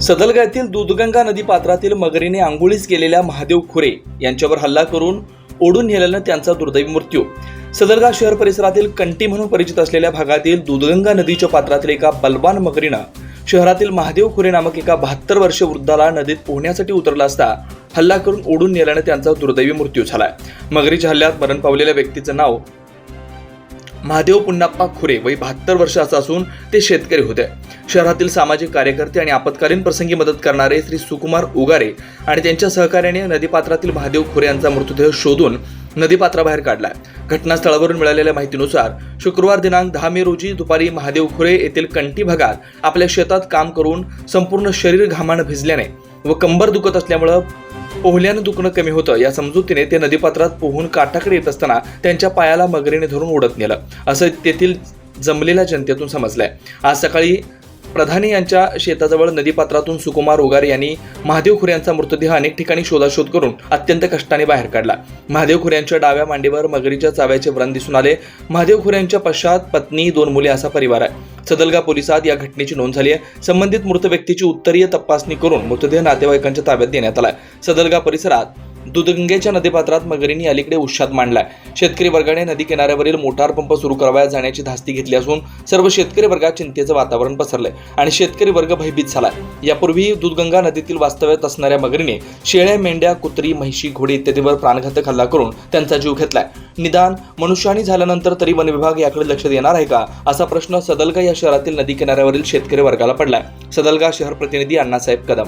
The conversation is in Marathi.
सदलगा दूधगंगा नदी पात्रातील मगरीने आंघोळीस गेलेल्या महादेव खुरे यांच्यावर हल्ला करून ओढून नेल्यानं त्यांचा दुर्दैवी मृत्यू. सदलगा शहर परिसरातील कंटी म्हणून परिचित असलेल्या भागातील दूधगंगा नदीच्या पात्रातील एका बलवान मगरीनं शहरातील महादेव खुरे नामक एका बहात्तर वर्ष वृद्धाला नदीत पोहण्यासाठी उतरला असता हल्ला करून ओढून नेल्यानं त्यांचा दुर्दैवी मृत्यू झालाय. मगरीच्या हल्ल्यात मरण पावलेल्या व्यक्तीचं नाव महादेव पुन्नाप्पा खुरे वय बहात्तर वर्षाचा असून ते शेतकरी होते. शहरातील सामाजिक कार्यकर्ते आणि आपत्कालीन प्रसंगी मदत करणारे श्री सुकुमार उगारे आणि त्यांच्या सहकार्याने नदीपात्रातील महादेव खुरे यांचा मृतदेह शोधून नदीपात्राबाहेर काढला घटनास्थळावरून मिळालेल्या माहितीनुसार शुक्रवार दिनांक दहा मे रोजी दुपारी महादेव खुरे येथील कंटी भागात आपल्या शेतात काम करून संपूर्ण शरीर घामानं भिजल्याने व कंबर दुखत असल्यामुळं पोहल्यानं दुखणं कमी होतं. या समजुतीने ते नदीपात्रात पोहून काठाकडे येत असताना त्यांच्या पायाला मगरीने धरून ओढत नेलं. असं तेथील जमलेल्या जनतेतून समजलंय. आज सकाळी प्रधानी यांच्या शेताजवळ नदीपात्रातून सुकुमार उगार यांनी महादेव खुरे यांचा मृतदेह अनेक ठिकाणी शोधाशोध करून अत्यंत कष्टाने बाहेर काढला. महादेव खुरे यांच्या डाव्या मांडीवर मगरीच्या चाव्याचे व्रण दिसून आले. महादेव खुरे यांच्या पश्चात पत्नी दोन मुले असा परिवार आहे. सदलगा पोलिसात या घटनेची नोंद झाली आहे. संबंधित मृत व्यक्तीची उत्तरीय तपासणी करून मृतदेह नातेवाईकांच्या ताब्यात देण्यात आलाय सदलगा परिसरात दुधगंगेच्या नदीपात्रात मगरींनी अलीकडे उशात मांडलाय. शेतकरी वर्गाने नदी किनाऱ्यावरील मोटार पंप सुरू करावया जाण्याची धास्ती घेतली असून सर्व शेतकरी वर्गात चिंतेचं वातावरण पसरलंय आणि शेतकरी वर्ग भयभीत झालाय. यापूर्वी दुधगंगा नदीतील वास्तव्यात असणाऱ्या मगरीने शेळ्या मेंढ्या कुत्री म्हैशी घोडी इत्यादीवर प्राणघातक हल्ला करून त्यांचा जीव घेतलाय. निदान मनुष्यहानी झाल्यानंतर तरी वन विभाग याकडे लक्ष देणार आहे का? असा प्रश्न सदलगा या शहरातील नदी किनाऱ्यावरील शेतकरी वर्गाला पडलाय. सदलगा शहर प्रतिनिधी अण्णासाहेब कदम.